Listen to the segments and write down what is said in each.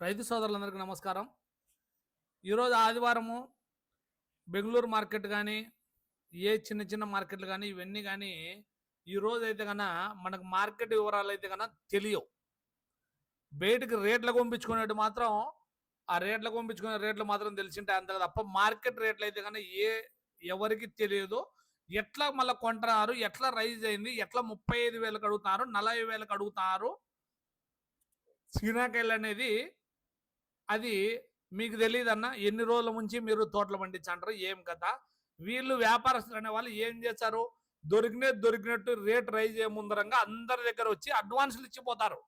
రైతు సోదరులందరికీ నమస్కారం. ఈరోజు ఆదివారము బెంగళూరు మార్కెట్ కానీ ఏ చిన్న చిన్న మార్కెట్లు కానీ ఇవన్నీ కానీ ఈరోజు అయితే కన్నా మనకు మార్కెట్ వివరాలు అయితే కన్నా తెలియవు. బయటకు రేట్లు పంపించుకునేట్టు మాత్రం ఆ రేట్లు పంపించుకునే రేట్లు మాత్రం తెలిసింటే అంత తప్ప మార్కెట్ రేట్లు అయితే కన్నా ఏ ఎవరికి తెలియదు. ఎట్లా మళ్ళీ కొంటున్నారు ఎట్లా రైజ్ అయింది ఎట్లా ముప్పై ఐదు వేలకు అడుగుతున్నారు నలభై వేలకు అడుగుతున్నారు. సీనాకాయలు అనేది అది మీకు తెలియదన్న ఎన్ని రోజుల నుంచి మీరు తోటలు పండించంటారు ఏం కదా వీళ్ళు వ్యాపారస్తులు అనే వాళ్ళు ఏం చేశారు? దొరికినే దొరికినట్టు రేట్ రైజ్ అయ్యే ముందరంగా అందరి దగ్గర వచ్చి అడ్వాన్సులు ఇచ్చిపోతారు.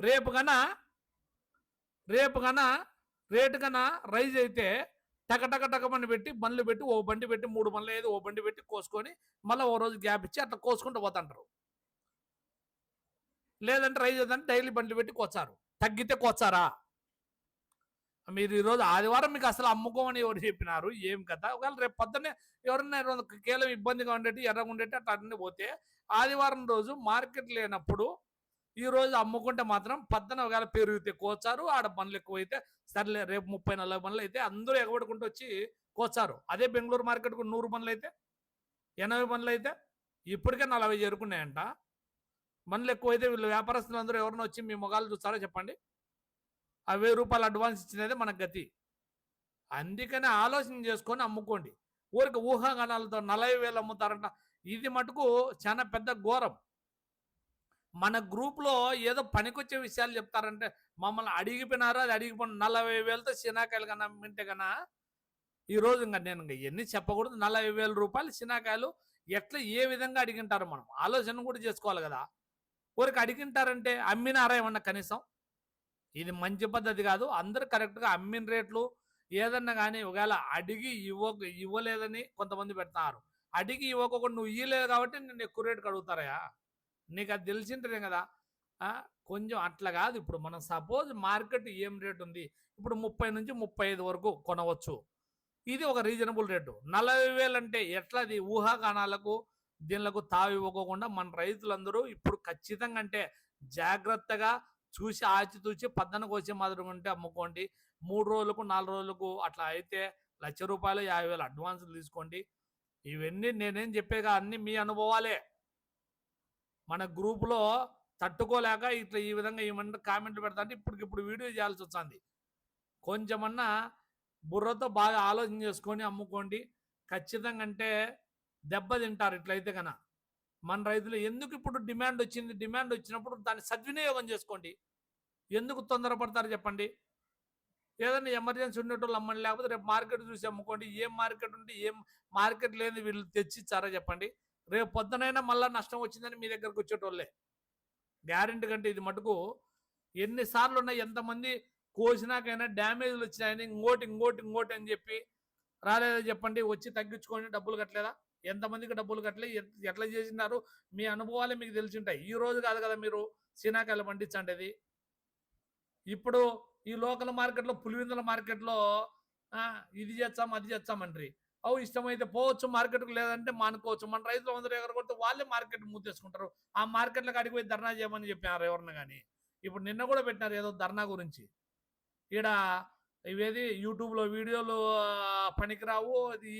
రేపు కన్నా రేపు కన్నా రేటు కన్నా రైజ్ అయితే టక టక టక బండి పెట్టి బండ్లు పెట్టి ఓ బండి పెట్టి మూడు బండ్లు ఏదో ఓ బండి పెట్టి కోసుకొని మళ్ళీ ఓ రోజు గ్యాప్ ఇచ్చి అట్లా కోసుకుంటూ పోతుంటారు. లేదంటే రైజ్ అవుతుంటే డైలీ బండ్లు పెట్టి కోచారు తగ్గితే కోచారా మీరు ఈరోజు ఆదివారం మీకు అసలు అమ్ముకోమని ఎవరు చెప్పినారు? ఏం కదా ఒకవేళ రేపు పొద్దున్నే ఎవరన్నా కేవలం ఇబ్బందిగా ఉండేటి ఎర్రగా ఉండేటి అట్లా అన్ని పోతే ఆదివారం రోజు మార్కెట్ లేనప్పుడు ఈ రోజు అమ్ముకుంటే మాత్రం పద్దన ఒకవేళ పెరిగితే కోచారు ఆడ పనులు ఎక్కువైతే సర్లే రేపు ముప్పై నలభై పనులు అయితే అందరూ ఎగబడుకుంటూ వచ్చి కోచారు. అదే బెంగళూరు మార్కెట్కు నూరు పనులు అయితే ఎనభై పనులు అయితే ఇప్పటికే నలభై చేరుకున్నాయంట. పనులు ఎక్కువ అయితే వీళ్ళు వ్యాపారస్తులు అందరూ ఎవరినో వచ్చి మీ మొగాలు చూస్తారో చెప్పండి. ఆ వెయ్యి రూపాయలు అడ్వాన్స్ ఇచ్చినదే మన గతి. అందుకనే ఆలోచన చేసుకొని అమ్ముకోండి. ఊరికి ఊహాగానాలతో నలభై వేలు అమ్ముతారంట. ఇది మటుకు చాలా పెద్ద ఘోరం. మన గ్రూప్లో ఏదో పనికొచ్చే విషయాలు చెప్తారంటే మమ్మల్ని అడిగిపోయినారు? అది అడిగిపోయిన నలభై వేలతో శనాకాయలు కన్నా మింటే కన్నా ఈ రోజు ఇంకా నేను ఇంకా ఎన్ని చెప్పకూడదు. నలభై వేల రూపాయలు శనాకాయలు ఎట్లా ఏ విధంగా అడిగింటారు మనం. ఆలోచన కూడా చేసుకోవాలి కదా. ఊరికి అడిగింటారంటే అమ్మినారా ఏమన్నా కనీసం? ఇది మంచి పద్ధతి కాదు. అందరు కరెక్ట్గా అమ్మిన రేట్లు ఏదన్నా కానీ ఒకవేళ అడిగి ఇవ్వ ఇవ్వలేదని కొంతమంది పెడతారు. అడిగి ఇవ్వకుండా నువ్వు ఇవ్వలేదు కాబట్టి నేను ఎక్కువ రేటుకి అడుగుతారయా నీకు అది తెలిసింటే కదా. కొంచెం అట్లా కాదు. ఇప్పుడు మనం సపోజ్ మార్కెట్ ఏం రేట్ ఉంది? ఇప్పుడు ముప్పై నుంచి ముప్పై ఐదు వరకు కొనవచ్చు. ఇది ఒక రీజనబుల్ రేటు. నలభై వేలు అంటే అది ఊహాగానాలకు దీనిలకు తావివ్వకోకుండా మన రైతులందరూ ఇప్పుడు ఖచ్చితంగా అంటే జాగ్రత్తగా చూసి ఆచితూచి పద్దన కోసే మాదిరిగా ఉంటే అమ్ముకోండి. మూడు రోజులకు నాలుగు రోజులకు అట్లా అయితే లక్ష రూపాయలు యాభై వేలు అడ్వాన్స్ తీసుకోండి. ఇవన్నీ నేనేం చెప్పేగా అన్ని మీ అనుభవాలే. మన గ్రూపులో తట్టుకోలేక ఇట్లా ఈ విధంగా ఏమన్నా కామెంట్లు పెడతా అంటే ఇప్పటికి ఇప్పుడు వీడియో చేయాల్సి వస్తుంది. కొంచెమన్నా బుర్రతో బాగా ఆలోచన చేసుకొని అమ్ముకోండి. ఖచ్చితంగా అంటే దెబ్బ తింటారు ఇట్లయితే కన మన రైతులు ఎందుకు ఇప్పుడు డిమాండ్ వచ్చింది? డిమాండ్ వచ్చినప్పుడు దాన్ని సద్వినియోగం చేసుకోండి. ఎందుకు తొందరపడతారు చెప్పండి? ఏదైనా ఎమర్జెన్సీ ఉండేటోళ్ళు అమ్మండి లేకపోతే రేపు మార్కెట్ చూసి అమ్ముకోండి. ఏం మార్కెట్ ఉంటే ఏం మార్కెట్ లేని వీళ్ళు తెచ్చిచ్చారా చెప్పండి? రేపు పొద్దునైనా మళ్ళీ నష్టం వచ్చిందని మీ దగ్గరకు వచ్చేటోళ్ళే. గ్యారెంటీ కంటే ఇది మటుకు ఎన్నిసార్లు ఉన్నాయి ఎంతమంది కోసినాకైనా డ్యామేజ్లు వచ్చినాయని ఇంకోటి ఇంకోటి ఇంకోటి అని చెప్పి రాలేదా చెప్పండి? వచ్చి తగ్గించుకొని డబ్బులు కట్టలేదా? ఎంతమందికి డబ్బులు కట్టలే ఎట్లా చేసినారు? మీ అనుభవాలే మీకు తెలిసి ఉంటాయి ఈ రోజు కాదు కదా మీరు సీనాకాయలు పండించండి ఇప్పుడు ఈ లోకల్ మార్కెట్లో పులివిందల మార్కెట్లో ఆ, ఇది చేస్తాం అది చేస్తామండ్రి అవు ఇష్టమైతే పోవచ్చు మార్కెట్కు లేదంటే మానుకోవచ్చు. మన రైతులు అందరూ ఎగరగొడితే వాళ్ళే మార్కెట్ మూతేసుకుంటారు. ఆ మార్కెట్లకు అడిగి పోయి ధర్నా చేయమని చెప్పినారు ఎవరిని కానీ ఇప్పుడు నిన్న కూడా పెట్టినారు ఏదో ధర్నా గురించి. ఈడ ఇవేది యూట్యూబ్లో వీడియోలు పనికిరావు? అది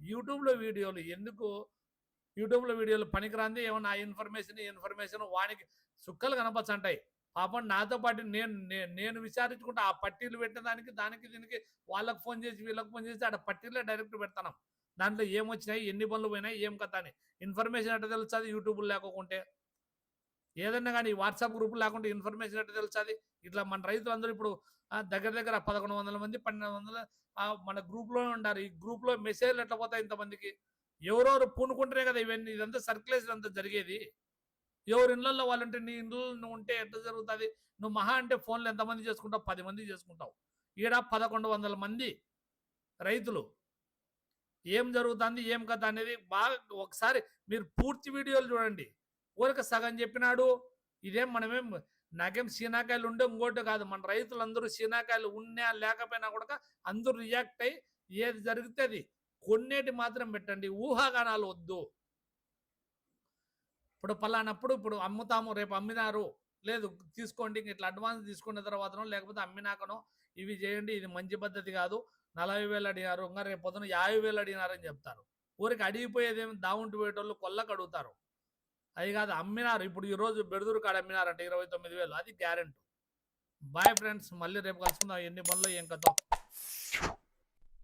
యూట్యూబ్లో వీడియోలు ఎందుకు? యూట్యూబ్లో వీడియోలు పనికిరాంది? ఏమన్నా ఆ ఇన్ఫర్మేషన్ ఈ ఇన్ఫర్మేషన్ వానికి సుక్కలు కనపచ్చంటాయి పాపం నాతో పాటు నేను నేను విచారించుకుంటే ఆ పట్టీలు పెట్టడానికి దానికి దీనికి వాళ్ళకి ఫోన్ చేసి వీళ్ళకి ఫోన్ చేసి ఆడ పట్టీలే డైరెక్ట్ పెడతాను. దాంట్లో ఏమొచ్చినాయి? ఎన్ని పనులు పోయినాయి? ఏం కథ అని. ఇన్ఫర్మేషన్ ఎట్లా తెలుస్తుంది? యూట్యూబ్లో లేకుంటే ఏదన్నా కానీ వాట్సాప్ గ్రూప్ లేకుండా ఇన్ఫర్మేషన్ ఎట్లా తెలుస్తుంది ఇట్లా మన రైతులందరూ ఇప్పుడు దగ్గర దగ్గర పదకొండు వందల మంది పన్నెండు వందల మన గ్రూప్లోనే ఉండారు. ఈ గ్రూప్లో మెసేజ్లు ఎట్లా పోతాయి ఇంతమందికి? ఎవరెవరు పూనుకుంటేనే కదా ఇవన్నీ ఇదంతా సర్క్యులేషన్ అంతా జరిగేది. ఎవరి ఇళ్ళల్లో వాళ్ళంటే నీ ఇంట్లో నువ్వు ఉంటే ఎట్లా జరుగుతుంది? నువ్వు మహా అంటే ఫోన్లు ఎంతమంది చేసుకుంటావు? పది మంది చేసుకుంటావు. ఈడ పదకొండు వందల మంది రైతులు. ఏం జరుగుతుంది? ఏం కథ అనేది బాగా ఒకసారి మీరు పూర్తి వీడియోలు చూడండి. ఊరిక సగం చెప్పినాడు. ఇదేం మనమేం నాకేం సీనాకాయలు ఉండే ఇంకోటి కాదు. మన రైతులందరూ సీనాకాయలు ఉన్నా లేకపోయినా కూడా అందరూ రియాక్ట్ అయ్యి ఏది జరిగితే అది కొన్నేటి మాత్రం పెట్టండి. ఊహాగానాలు వద్దు. ఇప్పుడు పలానప్పుడు ఇప్పుడు అమ్ముతాము రేపు అమ్మినారు. లేదు తీసుకోండి ఇట్లా అడ్వాన్స్ తీసుకున్న తర్వాతనో లేకపోతే అమ్మినాకనో ఇవి చేయండి ఇది మంచి పద్ధతి కాదు. నలభై వేలు అడిగినారు ఇంకా రేపు పొద్దున యాభై వేలు అడిగినారని చెప్తారు. ఊరికి అడిగిపోయేదేమి దావుంటి పోయేటోళ్ళు కొల్లకు అడుగుతారు అది కాదు అమ్మినారు. ఇప్పుడు ఈరోజు బెడదూరు కాడ అమ్మినారంట ఇరవై తొమ్మిది వేలు. అది గ్యారెంటీ. బాయ్ ఫ్రెండ్స్ మళ్ళీ రేపు కలుసుకుందాం. ఎన్ని పనులు ఏం కథ?